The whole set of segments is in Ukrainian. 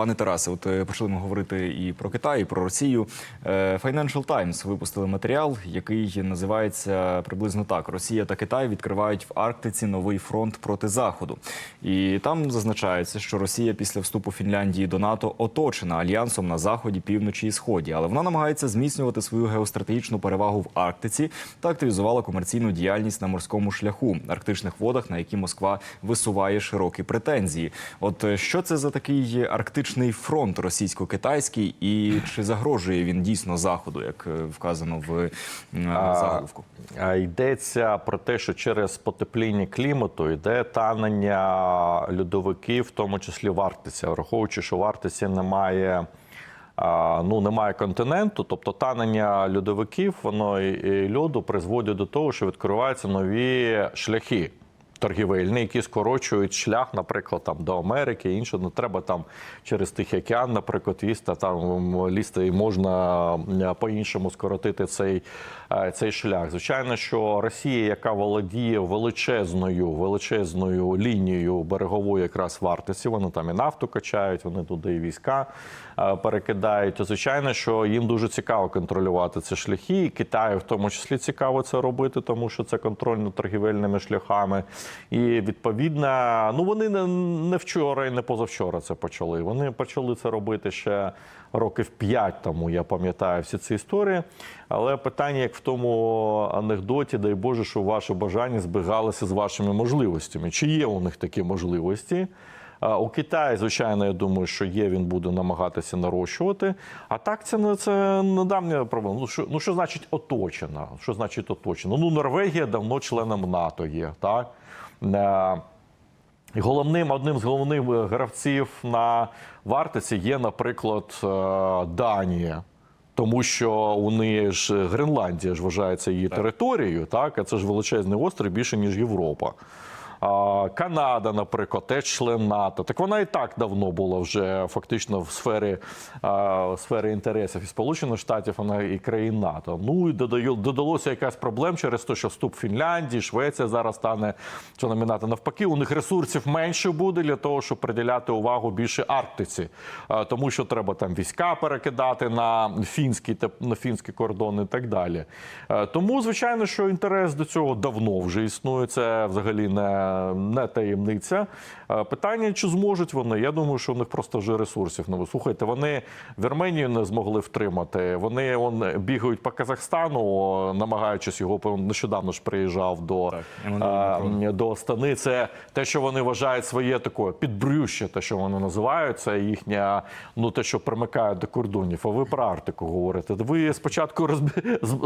Пане Тарасе, от е, почали ми говорити і про Китай, і про Росію. Е, Financial Times випустили матеріал, який називається приблизно так: Росія та Китай відкривають в Арктиці новий фронт проти Заходу. І там зазначається, що Росія після вступу Фінляндії до НАТО оточена альянсом на заході, півночі і сході, але вона намагається зміцнювати свою геостратегічну перевагу в Арктиці та активізувала комерційну діяльність на морському шляху арктичних водах, на які Москва висуває широкі претензії. От е, що це за такий арктичний фронт російсько-китайський, і чи загрожує він дійсно заходу, як е, вказано в е, заголовку? А, Йдеться про те, що через потепління клімату йде танення льодовиків, в тому числі в Арктиці, враховуючи, що в Арктиці немає. Ну, немає континенту, тобто танення льодовиків, воно і льоду призводить до того, що відкриваються нові шляхи торгівельні, які скорочують шлях, наприклад, там до Америки, інше не треба там через Тихий океан, наприклад, їсти там лізти і можна по-іншому скоротити цей, е, цей шлях. Звичайно, що Росія, яка володіє величезною, величезною лінією берегової якраз в Арктиці, вони там і нафту качають, вони туди і війська е, перекидають. Звичайно, що їм дуже цікаво контролювати ці шляхи. І Китаю в тому числі цікаво це робити, тому що це контроль над торгівельними шляхами. І відповідно, ну вони не, не вчора і не позавчора це почали. Вони почали це робити ще років п'ять тому. Я пам'ятаю всі ці історії. Але питання, як в тому анекдоті, дай Боже, що ваші бажання збігалися з вашими можливостями. Чи є у них такі можливості? У Китаї, звичайно, я думаю, що є, він буде намагатися нарощувати. А так це не це недавня проблема. Ну що, ну що значить оточена? Що значить оточена? Ну Норвегія давно членом НАТО є, так? Е, Головним одним з головних гравців на Вартиці є, наприклад, е, Данія. Тому що у неї ж Гренландія ж вважається її територією, так а це ж величезний острів більше ніж Європа. Канада, наприклад, теж член НАТО. Так вона і так давно була вже фактично в сфері, сфері інтересів і Сполучених Штатів, вона і країн НАТО. Ну і додалося якась проблем через те, що вступ Фінляндії, Швеція зараз стане членом НАТО. Навпаки, у них ресурсів менше буде для того, щоб приділяти увагу більше Арктиці, тому що треба там війська перекидати на фінський теп- на фінський кордон і так далі. Тому, звичайно, що інтерес до цього давно вже існує. Це взагалі не, не таємниця. Е, Питання, чи зможуть вони? Я думаю, що у них просто вже ресурсів не Слухайте, вони Вірменію не змогли втримати. Вони он, бігають по Казахстану, намагаючись його нещодавно ж приїжджав до, Так, Макрон. до Астани. Це те, що вони вважають своє таке підбрюще, те, що вони називають, це їхня, ну те, що примикає до кордонів. А ви про Арктику говорите. Ви спочатку розб...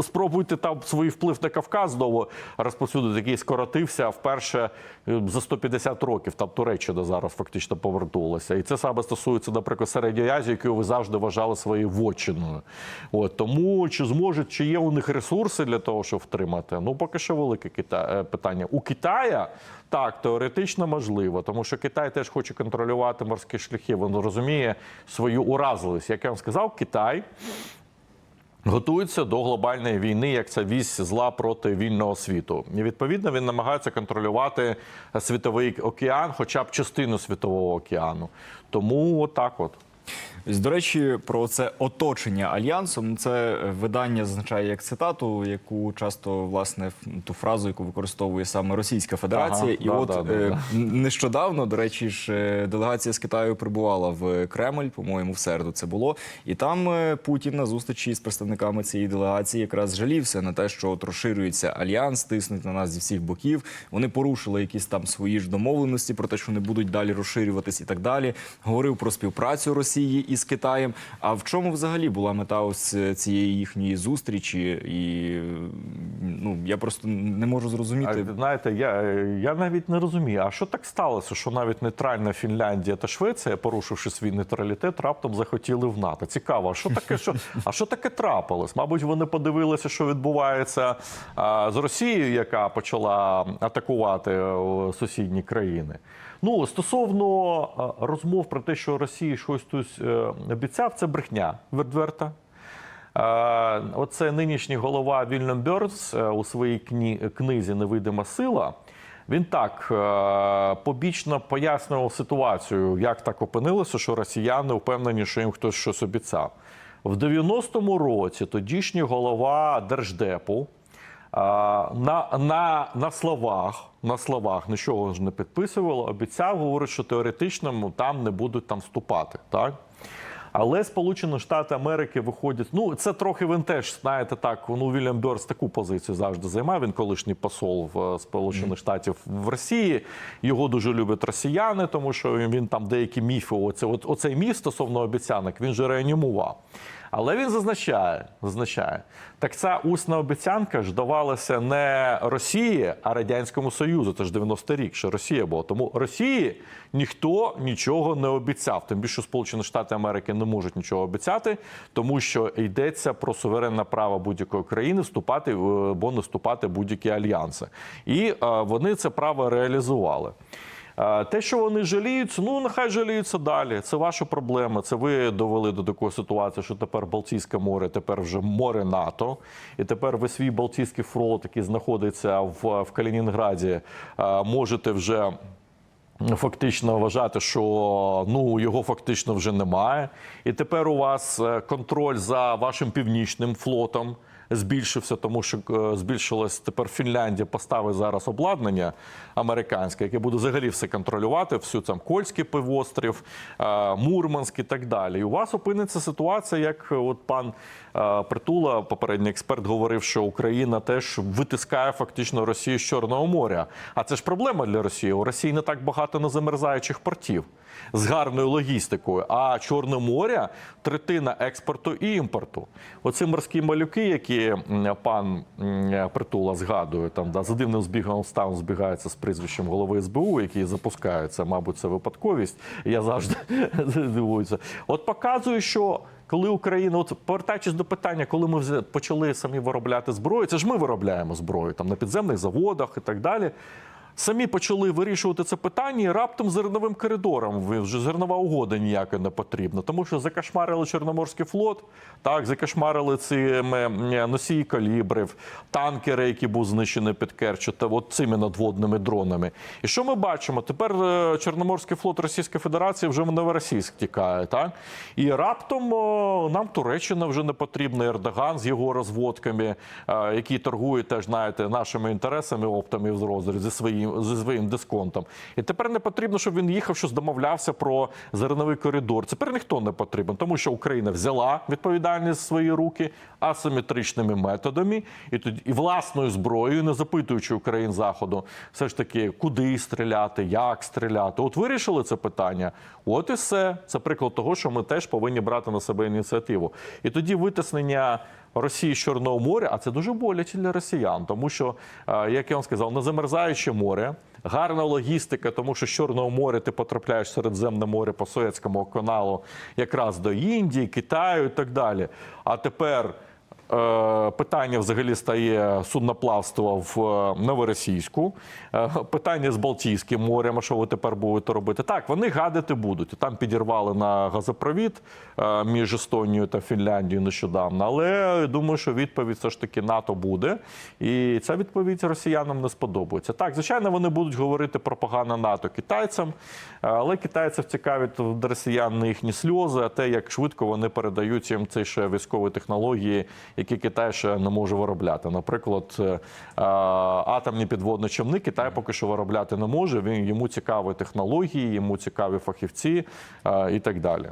спробуйте там свій вплив на Кавказ знову розповсюдити, який скоротився вперше е, за 150 років. Там Туреччина зараз фактично повернулася. І це саме стосується, наприклад, середньої Азії, яку ви завжди вважали своєю вотчиною. От тому чи зможуть, чи є у них ресурси для того, щоб втримати? Ну поки що велике кита... е, питання. У Китая так теоретично можливо, тому що Китай теж хоче контролювати морські шляхи. Він розуміє свою уразливість. Як я вам сказав, Китай. Готується до глобальної війни, як це вісь зла проти вільного світу. І відповідно він намагається контролювати світовий океан, хоча б частину світового океану. Тому отак от. До речі, про це оточення альянсом. Це видання зазначає як цитату, яку часто власне ту фразу, яку використовує саме Російська Федерація. Ага, і да, от да, да, е, да. нещодавно, до речі, ж е, делегація з Китаю прибувала в Кремль, по-моєму, в середу це було. І там е, Путін на зустрічі з представниками цієї делегації якраз жалівся на те, що от розширюється альянс, тиснуть на нас зі всіх боків. Вони порушили якісь там свої ж домовленості про те, що не будуть далі розширюватись і так далі. Говорив про співпрацю Росії із Китаєм. А в чому взагалі була мета ось е, цієї їхньої зустрічі? І е, ну я просто не можу А, зрозуміти. знаєте, я, я навіть не розумію, а що так сталося, що навіть нейтральна Фінляндія та Швеція, порушивши свій нейтралітет, раптом захотіли в НАТО. Цікаво, а що таке, що, а що таке трапилось? Мабуть, вони подивилися, що відбувається а, з Росією, яка почала атакувати е, сусідні країни. Ну, стосовно розмов про те, що Росії щось тут е, обіцяв, це брехня відверта. Е, Оце нинішній голова Вільям Бьорнс е, у своїй книзі Невидима сила Він так е, побічно пояснював ситуацію, як так опинилося, що росіяни впевнені, що їм хтось щось обіцяв. В 90-му році тодішній голова держдепу е, на, на, на словах, на словах нічого ж не підписувало, обіцяв, говорить, що теоретично там не будуть там вступати. Так? Але Сполучені Штати Америки виходять. Ну це трохи він теж знаєте так. Ну Вільям Бьорс таку позицію завжди займав. Він колишній посол в е, Сполучених Штатів в Росії. Його дуже люблять росіяни, тому що він, він там деякі міфи. Оце от оцей міф стосовно обіцянок. Він же реанімував. Але він зазначає, зазначає, так ця усна обіцянка ж давалася не Росії, а Радянському Союзу. Це ж 90-й рік, що Росія була. Тому Росії ніхто нічого не обіцяв. Тим більше Сполучені Штати Америки не можуть нічого обіцяти, тому що йдеться про суверенне право будь-якої країни вступати або не вступати будь-які альянси. І е, вони це право реалізували. Те, що вони жаліються, ну нехай жаліються далі. Це ваша проблема. Це ви довели до такої ситуації, що тепер Балтійське море, тепер вже море НАТО, і тепер ви свій Балтійський флот, який знаходиться в, в Калінінграді, можете вже. Фактично вважати, що ну його фактично вже немає, і тепер у вас е, контроль за вашим північним флотом збільшився, тому що е, збільшилось тепер Фінляндія поставить зараз обладнання американське, яке буде взагалі все контролювати, всю там Кольський півострів, е, Мурманськ і так далі. І у вас опиниться ситуація, як е, от пан Притула, попередній експерт, говорив, що Україна теж витискає фактично Росію з Чорного моря. А це ж проблема для Росії. У Росії не так багато незамерзаючих портів з гарною логістикою. А Чорне море третина експорту і імпорту. Оці морські малюки, які м, пан Притула згадує, там да, за дивним збігом стан збігається з прізвищем голови СБУ, який запускається, мабуть, це випадковість. Я завжди дивуюся. От показує, що. Коли Україна, от повертаючись до питання, коли ми почали самі виробляти зброю, це ж ми виробляємо зброю там на підземних заводах і так далі. Самі почали вирішувати це питання, і раптом зерновим коридором ви- вже зернова угода ніяка не потрібна, тому що закашмарили Чорноморський флот, так закашмарили ці носії калібрів, танкери, які був знищений під Керчу, та от цими надводними дронами. І що ми бачимо? Тепер е, Чорноморський флот Російської Федерації вже в Новоросійськ тікає, так і раптом нам Туреччина вже не потрібна. Ердоган з його розводками, е, який торгує теж знаєте нашими інтересами, оптами з розріз зі своїм зі своїм дисконтом. І тепер не потрібно, щоб він їхав, щось домовлявся про зерновий коридор. Тепер ніхто не потрібен, тому що Україна взяла відповідальність в свої руки асиметричними методами і тоді і власною зброєю, не запитуючи Україн заходу, все ж таки, куди стріляти, як стріляти. От вирішили це питання. От і все. Це приклад того, що ми теж повинні брати на себе ініціативу. І тоді витиснення. Росії з Чорного моря, а це дуже боляче для росіян, тому що, е, як я вам сказав, не замерзаюче море, гарна логістика, тому що з Чорного моря ти потрапляєш в Середземне море по Суецькому каналу якраз до Індії, Китаю і так далі. А тепер питання взагалі стає судноплавства в е, Новоросійську, е, питання з Балтійським морем, а що ви тепер будете робити? Так, вони гадити будуть. Там підірвали на газопровід е, між Естонією та Фінляндією нещодавно. Але думаю, що відповідь все ж таки НАТО буде. І ця відповідь росіянам не сподобається. Так, звичайно, вони будуть говорити про погане НАТО китайцям, е, але китайців цікавить росіян не їхні сльози, а те, як швидко вони передають їм ці ще військові технології, які Китай ще не може виробляти. Наприклад, е, е, атомні підводні човни Китай поки що виробляти не може. Він йому цікаві технології, йому цікаві фахівці е, і так далі.